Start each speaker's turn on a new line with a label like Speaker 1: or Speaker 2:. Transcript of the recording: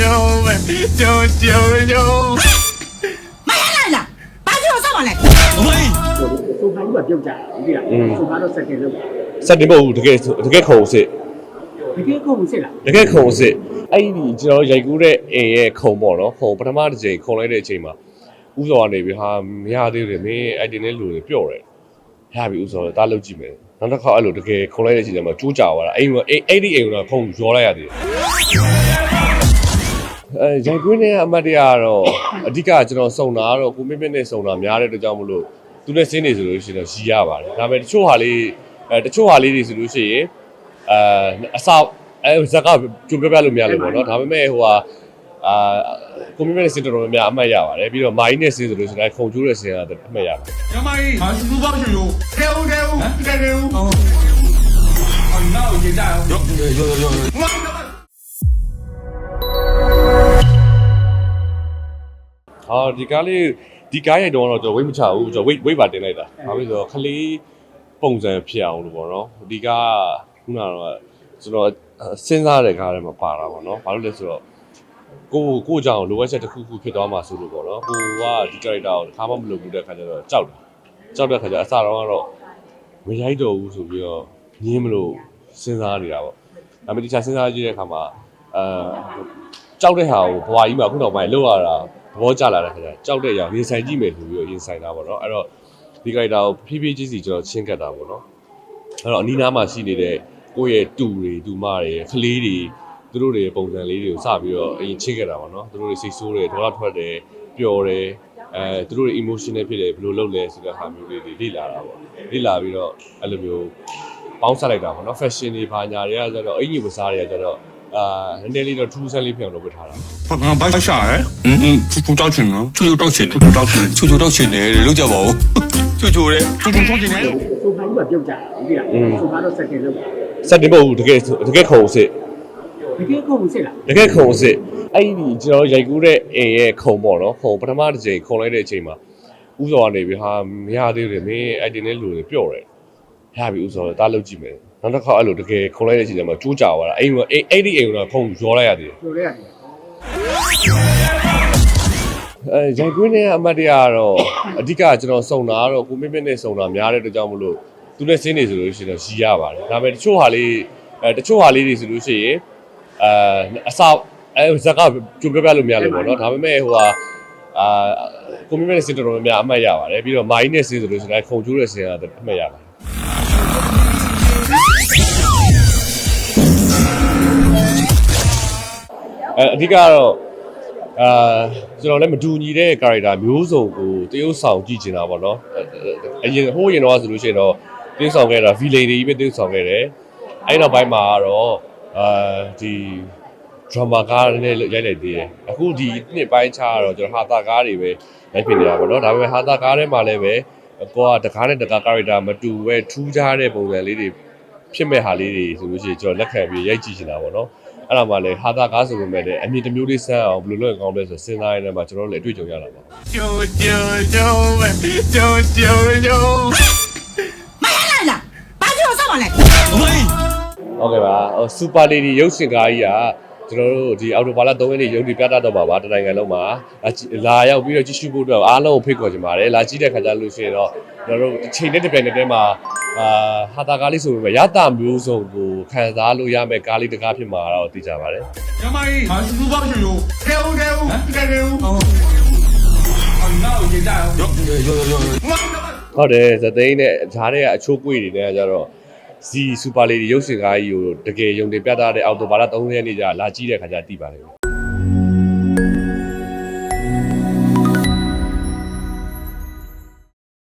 Speaker 1: ညုံပဲညုံညုံညုံ
Speaker 2: မရလာလားဘာကြောင့်ဆောက်ပါ
Speaker 1: လဲ
Speaker 3: အမေဆိုဘာလို့ပြုတ်ကြလဲဒီလားဆိုဘာလို့စက်တင်လုပ်
Speaker 4: စက်တင်မဟုတ်ဘူးတကယ်တကယ်ခုံစစ်
Speaker 3: တကယ်ခုံစစ်လား
Speaker 4: တကယ်ခုံစစ်အဲ့ဒီကျွန်တော်ရိုက်ကူးတဲ့အိမ်ရဲ့ခုံပေါ့နော်ခုံပထမတစ်ချိန်ခုံလိုက်တဲ့အချိန်မှာဥစောကနေပြီးဟာမရသေးဘူးလေမင်းအဲ့ဒီနဲ့လူတွေပြော့တယ်ရပြီဥစောတားလုပ်ကြည့်မယ်နောက်တစ်ခါအဲ့လိုတကယ်ခုံလိုက်တဲ့အချိန်မှာကျိုးကြသွားတာအဲ့ဒီအဲ့ဒီအိမ်ကခုံရောလိုက်ရသေးတယ် အဲရန်ကွင်းနဲ့အမတ်တရကတော့အဓိကကျွန်တော်စုံတာကတော့ကိုမင်းမင်းနဲ့စုံတာများတဲ့အတွက်ကြောင့်မလို့သူနဲ့ဆင်းနေဆိုလို့ရှိရင်တော့ရှိရပါတယ်ဒါပေမဲ့တချို့ဟာလေးအဲတချို့ဟာလေးတွေဆိုလို့ရှိရင်အာအဆောက်အဲဇက်ကကြိုးပြပြလို့မရလို့ပေါ့နော်ဒါပေမဲ့ဟိုဟာအာကွန်ပျူတာစင်တော်တော်များများအမှတ်ရပါတယ်ပြီးတော့မိုင်းနဲ့စင်ဆိုလို့ဆိုတော့ခုံကျိုးတဲ့စင်ကအမှတ်ရပါတယ်။
Speaker 1: ညမကြီးဟာစူးပေါင်းရှင်ရိုးတဲဦးတဲဦးတဲဦးအော်နောက်ကြည့်ကြအောင်ရောရောရော
Speaker 4: ဟာဒီကားလေးဒီကားရိုက်တော့တော့ကျွန်တော်ဝိတ်မချဘူးကျွန်တော်ဝိတ်ဝိတ်ပါတင်လိုက်တာဘာဖြစ်လို့လဲဆိုတော့ခလေးပုံစံဖြစ်အောင်လို့ပေါ့နော်ဒီကားခုနကတော့ကျွန်တော်စဉ်းစားတဲ့ကားထဲမှာပါတာပေါ့နော်ဘာလို့လဲဆိုတော့ကိုကိုကြောင့်လိုအပ်ချက်တစ်ခုခုဖြစ်သွားမှာဆိုလို့ပေါ့နော်ကိုကဒီ character ကိုတစ်ခါမှမလုပ်ဘူးတဲ့ခါကျတော့ကြောက်တာကြောက်တဲ့ခါကျအစတော့ကတော့မရိုက်တော့ဘူးဆိုပြီးတော့ငင်းမလို့စဉ်းစားနေတာပေါ့ဒါပေမဲ့ဒီချာစဉ်းစားကြည့်တဲ့အခါမှာအဲကြောက်တဲ့ဟာကိုဘွာကြီးမှာခုနောက်ပိုင်းလောက်ရတာ သဘောကျလာတဲ့ခါကျကြောက်တဲ့အရာရင်ဆိုင်ကြည့်မယ်ဆိုပြီးတော့ရင်ဆိုင်တာပေါ့နော်အဲ့တော့ဒီ character ကိုဖြည်းဖြည်းချင်းစီကျွန်တော်ချင်းကပ်တာပေါ့နော်အဲ့တော့အနီးနားမှာရှိနေတဲ့ကိုယ့်ရဲ့တူတွေတူမတွေကလေးတွေသူတို့တွေပုံစံလေးတွေကိုစပြီးတော့အရင်ချင်းကပ်တာပေါ့နော်သူတို့တွေစိတ်ဆိုးတယ်ဒေါသထွက်တယ်ပျော်တယ်အဲသူတို့တွေ emotional ဖြစ်တယ်ဘယ်လိုလုပ်လဲဆိုတဲ့ဟာမျိုးလေးတွေလေ့လာတာပေါ့လေ့လာပြီးတော့အဲ့လိုမျိုးပေါင်းဆက်လိုက်တာပေါ့နော် fashion တွေဘာညာတွေကကျတော့အင်ကြီးဝစားတွေကကျတော့ အာနည်းနည်းလေးတော့ထူးဆန်းလေးဖြစ်အောင်လုပ်ပေးထားတာ
Speaker 1: ဘာဘာရှာရဲอืมချူချူတောက်ချင်နော်ချူချူတောက်ချင်ချူချူတောက်ချင်ချူချူတောက်ချင်လေလောက်ကြပါဦးချူချူရဲချူချူတောက်ချင်လေ
Speaker 3: ဆိုဘာကြီးကပြုတ်ကြပြီလားဆိုဘာတော့စက်ကင်လောက်
Speaker 4: စက်တင်မဟုတ်ဘူးတကယ်တကယ်ခုံစစ်
Speaker 3: တကယ်ခုံစစ်လား
Speaker 4: တကယ်ခုံစစ်အဲ့ဒီကျွန်တော်ရိုက်ကူးတဲ့အိမ်ရဲ့ခုံပေါ့နော်ခုံပထမတစ်ချိန်ခုံလိုက်တဲ့အချိန်မှာဥစောကနေပြီးဟာမရသေးဘူးလေမင်းအဲ့ဒီနဲ့လူတွေပျော့တယ်ရပြီဥစောတားလောက်ကြည့်မယ် နောက်တစ်ခါအဲ့လိုတကယ်ခုံလိုက်တဲ့အချိန်မှာကျိုးကြသွားတာအိမ်ကအဲ့အဲ့ဒီအိမ်ကခုံရောလိုက်ရသေးတယ်
Speaker 3: ပြောလိုက်ရတယ်
Speaker 4: အဲရိုက်ကွင်းနဲ့အမတ်တရားကတော့အဓိကကျွန်တော်စုံတာကတော့ကိုမင်းမင်းနဲ့စုံတာများတဲ့အတွက်ကြောင့်မလို့သူနဲ့ဆင်းနေဆိုလို့ရှိရင်တော့ရီးရပါတယ်ဒါပေမဲ့တချို့ဟာလေးအဲတချို့ဟာလေးတွေဆိုလို့ရှိရင်အဲအစအဲဇက်ကကြိုပြပြလို့မရလို့ပေါ့နော်ဒါပေမဲ့ဟိုဟာအာကိုမင်းမင်းနဲ့ဆင်းတော်တော်များများအမှတ်ရပါတယ်ပြီးတော့မိုင်းနဲ့ဆင်းဆိုလို့ရှိရင်ခုံချိုးတဲ့ဆင်းကအမှတ်ရပါတယ် အဲအဓိကတော့အာကျွန်တော်လည်းမတူညီတဲ့ character မျိုးစုံကိုတရုပ်ဆောင်ကြည့်ချင်တာပေါ့နော်အရင်ဟိုးရင်တော့ဆိုလို့ရှိရင်တော့တရုပ်ဆောင်ခဲ့တာ villain တွေကြီးပဲတရုပ်ဆောင်ခဲ့တယ်အဲ့နောက်ပိုင်းမှာတော့အာဒီ drama ကားနဲ့ရိုက်လိုက်သေးတယ်အခုဒီနှစ်ပိုင်းခြားတော့ကျွန်တော်ဟာတာကားတွေပဲရိုက်ဖြစ်နေတာပေါ့နော်ဒါပေမဲ့ဟာတာကားထဲမှာလည်းပဲကိုကတကားနဲ့တကား character မတူပဲထူးခြားတဲ့ပုံစံလေးတွေဖြစ်မဲ့ဟာလေးတွေဆိုလို့ရှိရင်ကျွန်တော်လက်ခံပြီးရိုက်ကြည့်ချင်တာပေါ့နော် အဲ့ဒါမှလည်းဟာတာကားဆိုပေမဲ့လည်းအမြင်တစ်မျိုးလေးဆန်းအောင်ဘယ်လိုလုပ်ရင်ကောင်းလဲဆိုစဉ်းစားရင်းနဲ့မှကျွန်တော်တို့လည်းအတွေ့အကြုံရတာပါ
Speaker 1: ကျိုးကျိုးကျိုးပဲကျိုးကျိုး
Speaker 2: ကျိုးမရလာလားဘာလို့ဆောက်ပါ
Speaker 1: လဲ
Speaker 4: ဟုတ်ကဲ့ပါဟိုစူပါလေဒီရုပ်ရှင်ကားကြီးက ကျွန်တော်တို့ဒီအော်တိုဘာလ3ရက်နေ့ရုပ်တည်ပြသတော့မှာပါတနိုင်ငံလုံးမှာလာရောက်ပြီးတော့ကြည့်ရှုဖို့အတွက်အားလုံးကိုဖိတ်ခေါ်ချင်ပါတယ်လာကြည့်တဲ့ခါကျလို့ရှိရင်တော့ကျွန်တော်တို့တစ်ချိန်နဲ့တစ်ပြိုင်နက်တည်းမှာအာဟာတာကားလေးဆိုပေမဲ့ရတာမျိုးစုံကိုခံစားလို့ရမယ်ကားလေးတကားဖြစ်မှာတော့သိကြပါတယ်။
Speaker 1: ညမကြီးဟာစူပါရှင်ရိုးတဲဦးတဲဦးတဲဦးအော်နောက်ကြည့်ကြအောင်ရောရောရော
Speaker 4: ဟုတ်တယ်သတိနဲ့ဓာတ်ရဲ့အချိုးကွေ့တွေနဲ့ကြတော့ ဇီစူပါလီဒီရုပ်ရှင်ကားကြီးကိုတကယ်ယုံတင်ပြသတဲ့အော်တိုဘာလ3ရက်နေ့ကျလာကြည့်တဲ့ခါကျသိပါလိမ့်မယ်